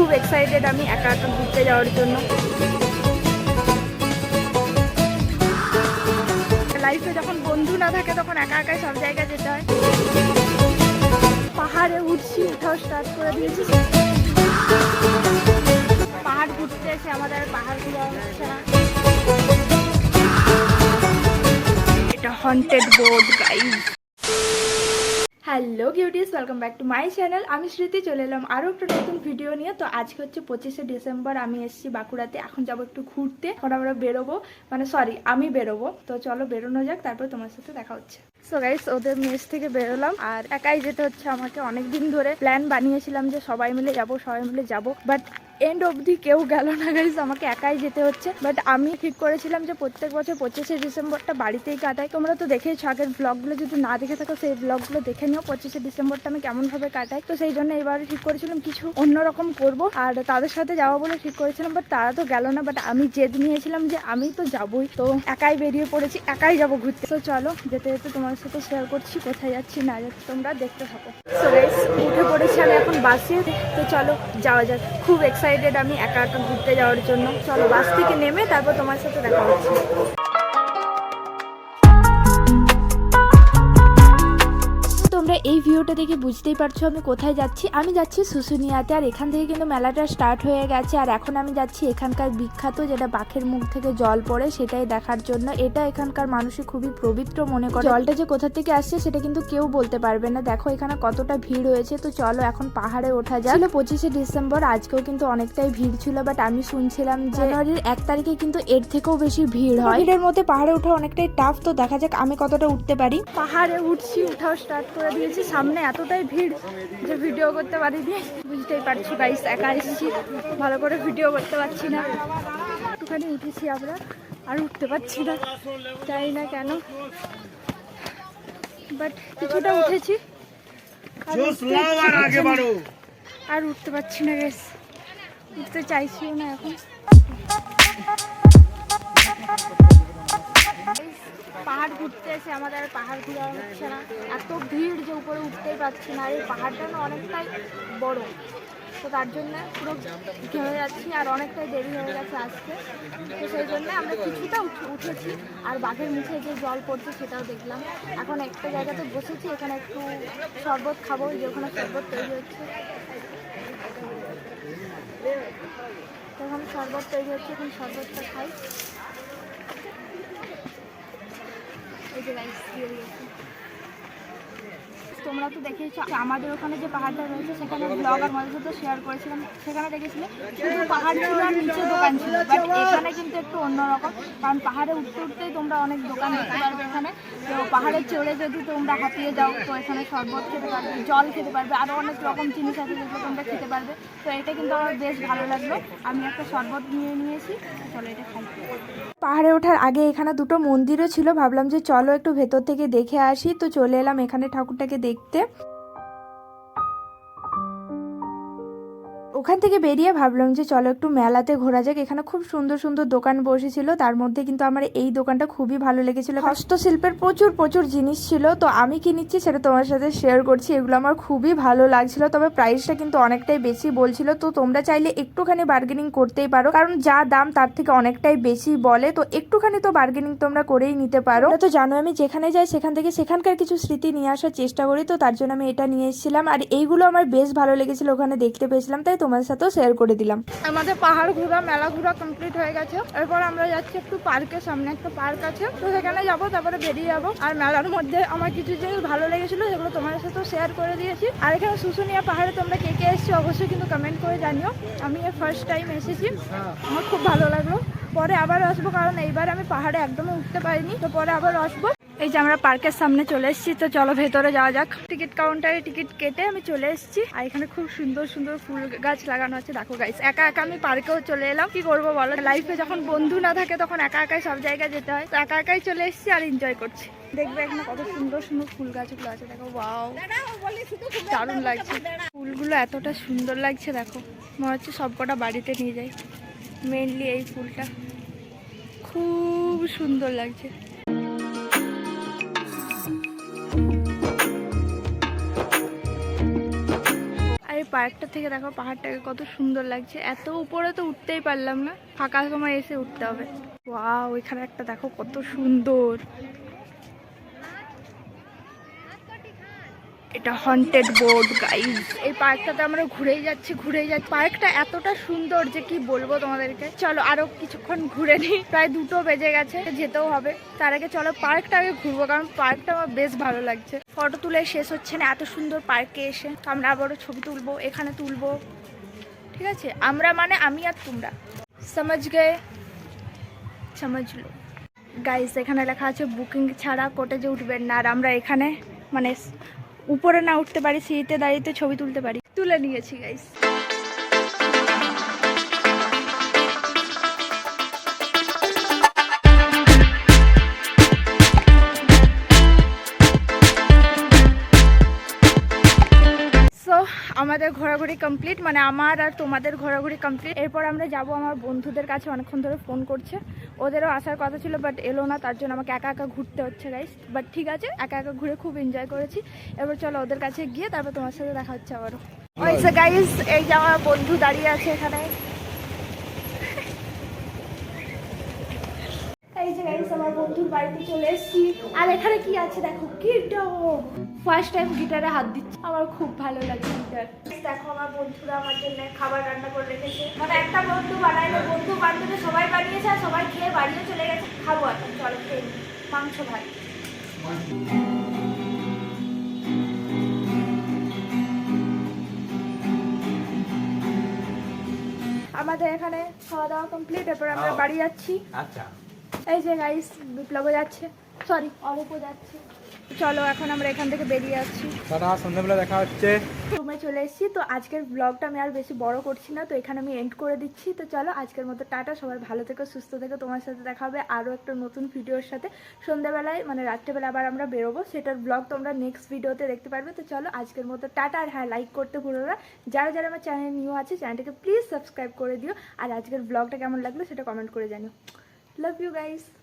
খুব এক্সাইটেড আমি একা একা ঘুরতে যাওয়ার জন্য। লাইফে যখন বন্ধু না থাকে, তখন একা একাই সব জায়গায় যেতে হয়। পাহাড়ে উঠছি উঠাও স্টার্ট করে দিয়েছি। পাহাড় ঘুরতে এসে আমাদের পাহাড় ঘুরা হচ্ছে না। এটা haunted board guys hello cuties welcome back to my channel আমি স্মৃতি, চলে এলাম আরও একটা নতুন ভিডিও নিয়ে। তো আজকে হচ্ছে পঁচিশে ডিসেম্বর আমি এসেছি বাঁকুড়াতে। এখন যাব একটু ঘুরতে এখন আমরা বেরোবো। মানে সরি আমি বেরোবো। তো চলো বেরোনো যাক, তারপর তোমার সাথে দেখা হচ্ছে। সো গাইস ওদের মেস থেকে বেরোলাম। আর একাই যেতে হচ্ছে আমাকে। অনেক দিন ধরে প্ল্যান বানিয়েছিলাম যে সবাই মিলে যাব, সবাই মিলে যাব। বাট এন্ড অবধি কেউ গেল না গাইজ আমাকে একাই যেতে হচ্ছে। বাট আমি ঠিক করেছিলাম যে প্রত্যেক বছর পঁচিশে ডিসেম্বরটা বাড়িতেই কাটাই। তোমরা তো দেখেইছো আগের ব্লগগুলো যদি না দেখে থাকো, সেই ব্লগগুলো দেখে নিও। পঁচিশে ডিসেম্বরটা আমি কেমনভাবে কাটাই? তো সেই জন্য এবারে ঠিক করেছিলাম কিছু অন্যরকম করব। আর তাদের সাথে যাওয়া বলে ঠিক করেছিলাম বাট তারা তো গেল না। বাট আমি জেদ নিয়েছিলাম যে আমি তো যাবই। তো একাই বেরিয়ে পড়েছি, একাই যাব ঘুরতে। তো চলো, যেতে যেতে তোমার সাথে শেয়ার করছি, কোথায় যাচ্ছি, না যাচ্ছি, তোমরা দেখতে থাকো। উঠে পড়েছি আমি এখন বাসে। তো চলো, যাওয়া যাক। খুব এক্সাইটেড আমি একা একা ঘুরতে যাওয়ার জন্য। চলো বাস থেকে নেমে তারপর তোমার সাথে দেখা হচ্ছে। তোমরা এই ভিডিওটা দেখে বুঝতেই পারছ আমি কোথায় যাচ্ছি। আমি যাচ্ছি শুশুনিয়াতে আর এখান থেকে কিন্তু মেলাটা স্টার্ট হয়ে গেছে। আর এখন আমি যাচ্ছি এখানকার বিখ্যাত যেটা বাঘের মুখ থেকে জল পড়ে সেটাই দেখার জন্য। এটা এখানকার মানুষই খুবই পবিত্র মনে করে। জলটা যে কোথা থেকে আসছে সেটা কিন্তু কেউ বলতে পারবে না। দেখো এখানে কতটা ভিড় হয়েছে। তো চলো এখন পাহাড়ে ওঠা যায় পঁচিশে ডিসেম্বর আজকেও কিন্তু অনেকটাই ভিড় ছিল। বাট আমি শুনছিলাম জানুয়ারির এক তারিখে কিন্তু এর থেকেও বেশি ভিড় হয়। ভিড়ের মধ্যে পাহাড়ে ওঠা অনেকটাই টাফ তো দেখা যাক আমি কতটা উঠতে পারি। পাহাড়ে উঠছি উঠাও স্টার্ট করে দিয়েছি সামনে এতটাই ভিড় যে ভিডিও করতে পারিনি। বুঝতেই পারছি গাইস একা এসেছি ভালো করে ভিডিও করতে পারছি না। একটুখানি উঠেছি আমরা আর উঠতে পারছি না জানি না কেন। বাট কিছুটা উঠেছি আর উঠতে। আর পারছি না। গেস উঠতে চাইছিও না এখন। এসে আমাদের পাহাড় ঘোরা হচ্ছে না। এত ভিড় যে উপরে উঠতেই পারছি না। আর এই পাহাড়টা না অনেকটাই বড়। তো তার জন্য পুরো ঘেমে যাচ্ছি আর অনেকটাই দেরি হয়ে গেছে আসতে তো সেই জন্য আমরা কিছুটা উঠেছি আর বাঘের মুখে যে জল পড়ছে সেটাও দেখলাম। এখন একটা জায়গাতে বসেছি, এখানে একটু শরবত খাব যে ওখানে শরবত তৈরি হচ্ছে। তো এখন শরবত তৈরি হচ্ছে, এখন শরবতটা খাই। এই যে রাইস দিয়ে দিয়েছি তোমরা তো দেখেছ আমাদের ওখানে যে পাহাড়টা রয়েছে সেখানে ব্লগ আর আমাদের সাথে শেয়ার করেছিলাম সেখানে দেখেছিলে শুধু পাহাড় ছিল আর নিচে দোকান ছিল বাট এখানে কিন্তু একটু অন্যরকম কারণ পাহাড়ে উঠতে উঠতেই তোমরা অনেক দোকান দেখতে পারবে এখানে। তো পাহাড়ে চড়ে যদি তোমরা হাঁপিয়ে যাও তো এখানে শরবত খেতে পারবে জল খেতে পারবে আরও অনেক রকম জিনিস আছে যেগুলো তোমরা খেতে পারবে। তো এটা কিন্তু আমার বেশ ভালো লাগল। আমি একটা শরবত নিয়ে নিয়েছি চলো এটা খাই। পাহাড়ে ওঠার আগে এখানে দুটো মন্দিরও ছিল ভাবলাম যে চলো একটু ভেতর থেকে দেখে আসি। তো চলে এলাম এখানে ঠাকুরটাকে দেখতে ওখান থেকে বেরিয়ে ভাবলাম যে চলো একটু মেলাতে ঘোরা যাক। এখানে খুব সুন্দর সুন্দর দোকান বসেছিল। তার মধ্যে কিন্তু আমার এই দোকানটা খুবই ভালো লেগেছিল। হস্তশিল্পের প্রচুর প্রচুর জিনিস ছিল। তো আমি কি নিচ্ছি সেটা তোমার সাথে শেয়ার করছি। এগুলো আমার খুবই ভালো লাগছিল। তবে প্রাইসটা কিন্তু অনেকটাই বেশি বলছিল। তো তোমরা চাইলে একটুখানি বার্গেনিং করতেই পারো। কারণ যা দাম তার থেকে অনেকটাই বেশি বলে। তো একটুখানি তো বার্গেনিং তোমরা করেই নিতে পারো। তো জানো আমি যেখানে যাই সেখান থেকে সেখানকার কিছু স্মৃতি নিয়ে আসার চেষ্টা করি। তো তার জন্য আমি এটা নিয়ে এসেছিলাম। আর এইগুলো আমার বেশ ভালো লেগেছিল। ওখানে দেখতে পেয়েছিলাম। তাই তোমার সাথেও শেয়ার করে দিলাম। আমাদের পাহাড় ঘোরা, মেলা ঘোরা কমপ্লিট হয়ে গেছে। এরপর আমরা যাচ্ছি একটু পার্কের সামনে, একটা পার্ক আছে। তো সেখানে যাব, তারপরে বেরিয়ে যাব। আর মেলার মধ্যে আমার কিছু জিনিস ভালো লেগেছিল, সেগুলো তোমাদের সাথেও শেয়ার করে দিয়েছি। আর এখানে শুশুনিয়া পাহাড়ে তোমরা কে কে এসেছ অবশ্যই কিন্তু কমেন্ট করে জানিও। আমি ফার্স্ট টাইম এসেছি। আমার খুব ভালো লাগল। পরে আবার আসব, কারণ এইবার আমি পাহাড়ে একদমই উঠতে পারিনি। তো পরে আবার আসব। এই যে আমরা পার্কের সামনে চলে এসেছি, তো চলো ভেতরে যাওয়া যাক। টিকিট কাউন্টারে টিকিট কেটে আমি চলে এসেছি। আর এখানে খুব সুন্দর সুন্দর ফুল গাছ লাগানো আছে, দেখো গাইস একা একা আমি পার্কেও চলে এলাম। কি করব বলো? লাইফে যখন বন্ধু না থাকে, তখন একা একাই সব জায়গায় যেতে হয়। তো একা একাই চলে এসেছি আর এনজয় করছি। দেখবে এখানে কত সুন্দর সুন্দর ফুল গাছগুলো আছে, দেখো ওয়াও দারুণ লাগছে। ফুলগুলো এতটা সুন্দর লাগছে, দেখো। মনে হচ্ছে সবকটা বাড়িতে নিয়ে যাই। মেনলি এই ফুলটা। খুব সুন্দর লাগছে। পার্কটা থেকে দেখো পাহাড়টাকে কত সুন্দর লাগছে। এত উপরে তো উঠতেই পারলাম না। ফাঁকা সময় এসে উঠতে হবে। ওয়া এখানে একটা দেখো কত সুন্দর। এটা হন্টেড বোর্ড গাইজ এই পার্কটাতে আমরা ঘুরেই যাচ্ছি ঘুরেই যাচ্ছি। পার্কটা এতটা সুন্দর যে কি বলব তোমাদেরকে। চলো আরও কিছুক্ষণ ঘুরে নিই। প্রায় দুটো বেজে গেছে, যেতেও হবে। তার আগে চলো পার্কটা আগে ঘুরবো, কারণ পার্কটা আমার বেশ ভালো লাগছে। ফটো তুলে শেষ হচ্ছে না, এত সুন্দর পার্কে এসে। আমরা আবারও ছবি তুলবো, এখানে তুলবো। ঠিক আছে? আমরা মানে আমি আর তোমরা। সমাজ গে সমাজ লো। গাইস এখানে লেখা আছে বুকিং ছাড়া কোটেজে উঠবেন না। আর আমরা এখানে মানে উপরে না উঠতে পারি সিঁড়িতে দাঁড়িয়ে ছবি তুলতে পারি। তুলে নিয়েছি গাইস আমাদের ঘোরাঘুরি কমপ্লিট মানে আমার আর তোমাদের ঘোরাঘুরি কমপ্লিট এরপর আমরা যাব আমার বন্ধুদের কাছে অনেকক্ষণ ধরে ফোন করছে। ওদেরও আসার কথা ছিল বাট এলো না তার জন্য আমাকে একা একা ঘুরতে হচ্ছে গাইস বাট ঠিক আছে একা একা ঘুরে খুব এনজয় করেছি। এবার চলো ওদের কাছে গিয়ে তারপর তোমার সাথে দেখা হচ্ছে আবারও। গাইস এই যে আমার বন্ধু দাঁড়িয়ে আছে এখানে এই যে গাইস আমার বন্ধুর বাড়িতে চলে এসেছি। আর এখানে কি আছে দেখো? গিটার ফার্স্ট টাইম গিটারে হাত দিচ্ছি। আমার খুব ভালো লাগে গিটার দেখো আমার বন্ধুরা আমার জন্য খাবার রান্না করে রেখেছে। মানে একটা বন্ধু বানাইলো বন্ধু বান্ধবী সবাই বানিয়েছে আর সবাই খেয়ে বাড়িও চলে গেছে। খাব এখন চলো খেয়ে মাংস ভাত। আমাদের এখানে খাওয়া দাওয়া কমপ্লিট এরপর আমরা বাড়ি যাচ্ছি। আচ্ছা। এই যে গাইস বিপ্লবও যাচ্ছে। সরি অরূপও যাচ্ছে। চলো এখন আমরা এখান থেকে বেরিয়ে আসছি দাদা সন্ধ্যাবেলা দেখা হচ্ছে। রুমে চলে এসেছি। তো আজকের ব্লগটা আমি আর বেশি বড় করছি না তো এখানে আমি এন্ড করে দিচ্ছি। তো চলো আজকের মতো টাটা। সবাই ভালো থেকো সুস্থ থেকো। তোমার সাথে দেখা হবে আরও একটা নতুন ভিডিওর সাথে। সন্ধ্যাবেলায় মানে রাত্রেবেলা আবার আমরা বেরোবো। সেটার ব্লগ তোমরা নেক্সট ভিডিওতে দেখতে পারবে। তো চলো আজকের মতো টাটা। আর হ্যাঁ লাইক করতে ভুলো না। যারা যারা আমার চ্যানেল নিউ আছে চ্যানেলটাকে প্লিজ সাবস্ক্রাইব করে দিও। আর আজকের ব্লগটা কেমন লাগল সেটা কমেন্ট করে জানিও। love you guys.